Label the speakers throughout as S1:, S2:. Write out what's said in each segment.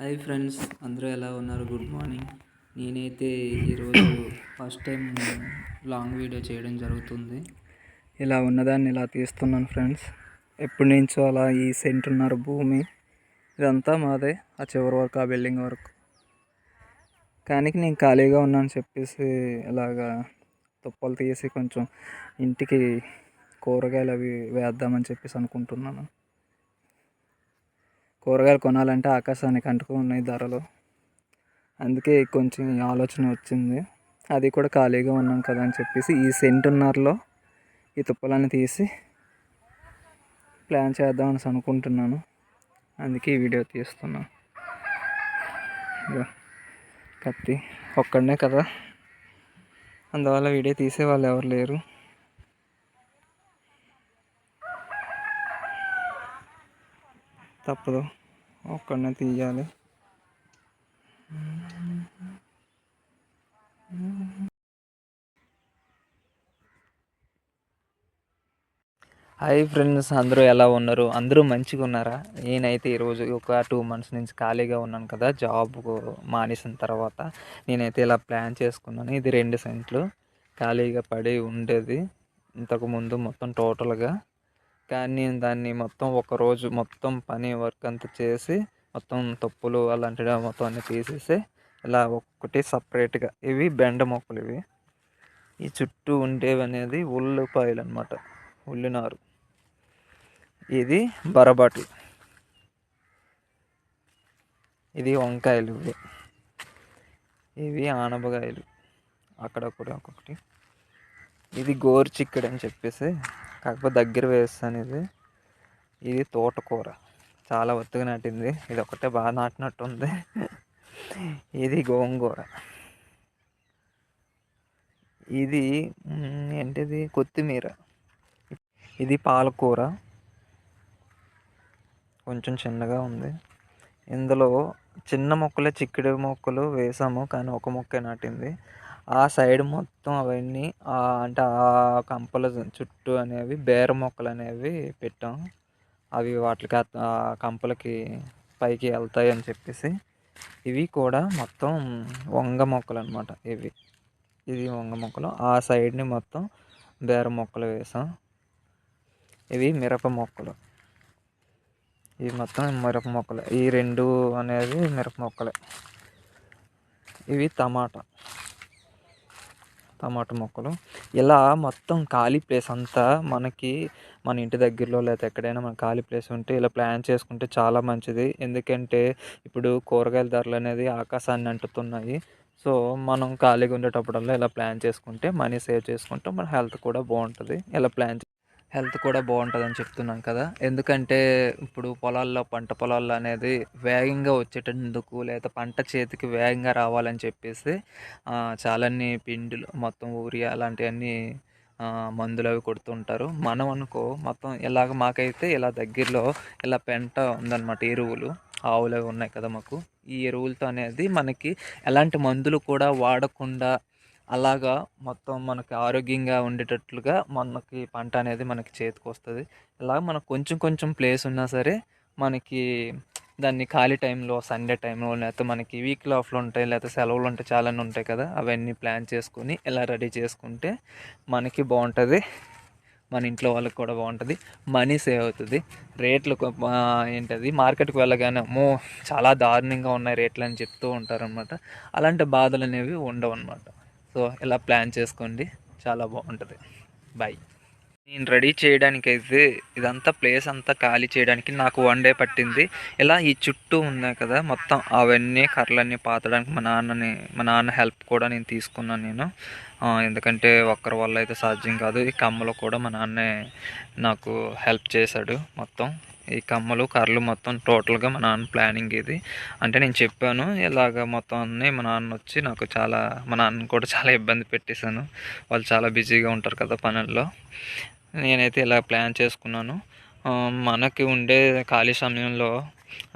S1: Hi friends అందరూ ఎలా ఉన్నారు? Good morning. నేనైతే ఈరోజు ఫస్ట్ టైం లాంగ్ వీడియో చేయడం జరుగుతుంది.
S2: ఇలా ఉన్నదాన్ని ఇలా తీస్తున్నాను ఫ్రెండ్స్. ఎప్పటి నుంచో అలా ఈ సెంటున్నర భూమి. ఇదంతా మాదే ఆ చివరి వరకు ఆ బిల్డింగ్ వరకు. కానీ నేను ఖాళీగా ఉన్నాను చెప్పేసి ఇలాగా తుప్పలు తీసి కొంచెం ఇంటికి కూరగాయలు అవి వేద్దామని చెప్పేసి అనుకుంటున్నాను. కూరగాయలు కొనాలంటే ఆకాశానికి అంటుకు ఉన్నాయి ధరలు. అందుకే కొంచెం ఈ ఆలోచన వచ్చింది. అది కూడా ఖాళీగా ఉన్నాం కదా అని చెప్పేసి ఈ సెంటున్నరలో ఈ తుప్పలన్నీ తీసి ప్లాన్ చేద్దాం అని అనుకుంటున్నాను. అందుకే ఈ వీడియో తీస్తున్నాను కత్తి ఒక్కడనే కదా. అందువల్ల వీడియో తీసే వాళ్ళు ఎవరు లేరు. తప్పదు. ఒక్కడనే తీయాలి.
S1: హాయ్ ఫ్రెండ్స్ అందరూ ఎలా ఉన్నారు? అందరూ మంచిగా ఉన్నారా నేనైతే ఈరోజు ఒక టూ మంత్స్ నుంచి ఖాళీగా ఉన్నాను కదా జాబ్ మానేసిన తర్వాత. నేనైతే ఇలా ప్లాన్ చేసుకున్నాను. ఇది రెండు సెంట్లు ఖాళీగా పడి ఉండేది. ఇంతకుముందు మొత్తం టోటల్గా కానీ నేను దాన్ని మొత్తం ఒక రోజు మొత్తం పని వర్క్ అంతా చేసి మొత్తం తప్పులు అలాంటివి మొత్తం అన్ని తీసేసి ఇలా ఒక్కటి సపరేట్గా ఇవి బెండ మొక్కలు ఇవి. ఈ చుట్టూ ఉండేవి అనేది ఉల్లిపాయలు అనమాట ఉల్లినారు. ఇది బరబాటి. ఇది వంకాయలు ఇవి. ఇవి ఆనపకాయలు. అక్కడక్కడ ఒక్కొక్కటి. ఇది గోరు చిక్కడు అని చెప్పేసి కాకపోతే దగ్గర వేస్తాను ఇది. ఇది తోటకూర. చాలా ఒత్తుగా నాటింది. ఇది ఒకటే బాగా నాటినట్టు ఉంది ఇది గోంగూర. ఇది ఏంటిది? కొత్తిమీర. ఇది పాలకూర. కొంచెం చిన్నగా ఉంది. ఇందులో చిన్న మొక్కలే చిక్కుడు మొక్కలు వేసాము కానీ ఒక మొక్కే నాటింది. ఆ సైడ్ మొత్తం అవన్నీ అంటే ఆ కంపల చుట్టూ అనేవి బేర మొక్కలు అనేవి పెట్టాం. అవి వాటికి ఆ- ఆ కంపలకి పైకి వెళ్తాయి అని చెప్పేసి. ఇవి కూడా మొత్తం వంగ మొక్కలు అనమాట ఇవి. ఇది వంగ మొక్కలు. ఆ సైడ్ని మొత్తం బేర మొక్కలు వేసాం. ఇవి మిరప మొక్కలు. ఇవి మొత్తం మిరప మొక్కలు. ఈ రెండు అనేది మిరప మొక్కలే. ఇవి టమాటా. టమాటా మొక్కలు. ఇలా మొత్తం ఖాళీ ప్లేస్ అంతా మనకి మన ఇంటి దగ్గరలో లేకపోతే ఎక్కడైనా మన ఖాళీ ప్లేస్ ఉంటే ఇలా ప్లాన్ చేసుకుంటే చాలా మంచిది. ఎందుకంటే ఇప్పుడు కూరగాయల ధరలు అనేది ఆకాశాన్ని అంటుతున్నాయి. సో మనం ఖాళీగా ఉండేటప్పుడల్లా ఇలా ప్లాన్ చేసుకుంటే మనీ సేవ్ చేసుకుంటే మన హెల్త్ కూడా బాగుంటుంది. ఇలా ప్లాన్ హెల్త్ కూడా బాగుంటుందని చెప్తున్నాం కదా. ఎందుకంటే ఇప్పుడు పొలాల్లో పంట పొలాల్లో అనేది వేగంగా వచ్చేటందుకు లేదా పంట చేతికి వేగంగా రావాలని చెప్పేసి చాలాన్ని పిండిలు మొత్తం ఊరియా అలాంటివన్నీ మందులు అవి కొడుతుంటారు మనం అనుకో మొత్తం ఇలాగ మాకైతే ఇలా దగ్గరలో ఇలా పెంట ఉందన్నమాట ఎరువులు ఆవులు అవి ఉన్నాయి కదా మాకు. ఈ ఎరువులతో అనేది మనకి ఎలాంటి మందులు కూడా వాడకుండా అలాగా మొత్తం మనకి ఆరోగ్యంగా ఉండేటట్లుగా మనకి పంట అనేది మనకి చేతికి వస్తుంది. ఇలా మనకు కొంచెం కొంచెం ప్లేస్ ఉన్నా సరే మనకి దాన్ని ఖాళీ టైంలో సండే టైంలో లేకపోతే మనకి వీక్లీ ఆఫ్లో ఉంటాయి లేకపోతే సెలవులు ఉంటాయి చాలానే ఉంటాయి కదా అవన్నీ ప్లాన్ చేసుకొని ఇలా రెడీ చేసుకుంటే మనకి బాగుంటుంది. మన ఇంట్లో వాళ్ళకి కూడా బాగుంటుంది. మనీ సేవ్ అవుతుంది. రేట్లు ఏంటది మార్కెట్కి వెళ్ళగానే అమ్మో చాలా దారుణంగా ఉన్నాయి రేట్లు అని చెప్తూ ఉంటారనమాట అలాంటి బాధలు అనేవి ఉండవు అనమాట సో ఇలా ప్లాన్ చేసుకోండి? చాలా బాగుంటుంది. బాయ్. నేను రెడీ చేయడానికి అయితే ఇదంతా ప్లేస్ అంతా ఖాళీ చేయడానికి నాకు వన్ డే పట్టింది. ఇలా ఈ చుట్టూ ఉన్నాయి కదా మొత్తం అవన్నీ కర్రలన్నీ పాతడానికి మా నాన్నని మా నాన్న హెల్ప్ కూడా నేను తీసుకున్నాను నేను. ఎందుకంటే ఒక్కరి వల్ల అయితే సాధ్యం కాదు. ఈ కమ్మలో కూడా మా నాన్నే నాకు హెల్ప్ చేశాడు మొత్తం. ఈ కమ్మలు కర్రలు మొత్తం టోటల్గా మా నాన్న ప్లానింగ్ ఇది. అంటే నేను చెప్పాను ఇలాగ మొత్తం అన్నీ మా నాన్న వచ్చి నాకు చాలా మా నాన్న కూడా చాలా ఇబ్బంది పెట్టేశాను. వాళ్ళు చాలా బిజీగా ఉంటారు కదా పనుల్లో. నేనైతే ఇలా ప్లాన్ చేసుకున్నాను. మనకి ఉండే ఖాళీ సమయంలో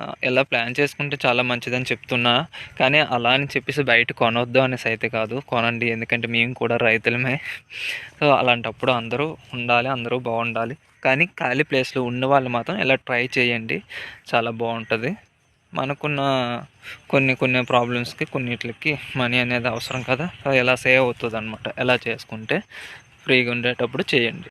S1: ఎలా ఇలా ప్లాన్ చేసుకుంటే చాలా మంచిదని చెప్తున్నా. కానీ అలా అని చెప్పేసి బయట కొనొద్దు అనేసి అయితే కాదు. కొనండి ఎందుకంటే మేము కూడా రైతులమే. సో అలాంటప్పుడు అందరూ ఉండాలి అందరూ బాగుండాలి. కానీ ఖాళీ ప్లేస్లో ఉన్న వాళ్ళు మాత్రం ఇలా ట్రై చేయండి. చాలా బాగుంటుంది. మనకున్న కొన్ని కొన్ని ప్రాబ్లమ్స్కి కొన్నిటికి మనీ అనేది అవసరం కదా. ఎలా సేవ్ అవుతుంది అనమాట ఎలా చేసుకుంటే ఫ్రీగా ఉండేటప్పుడు చేయండి.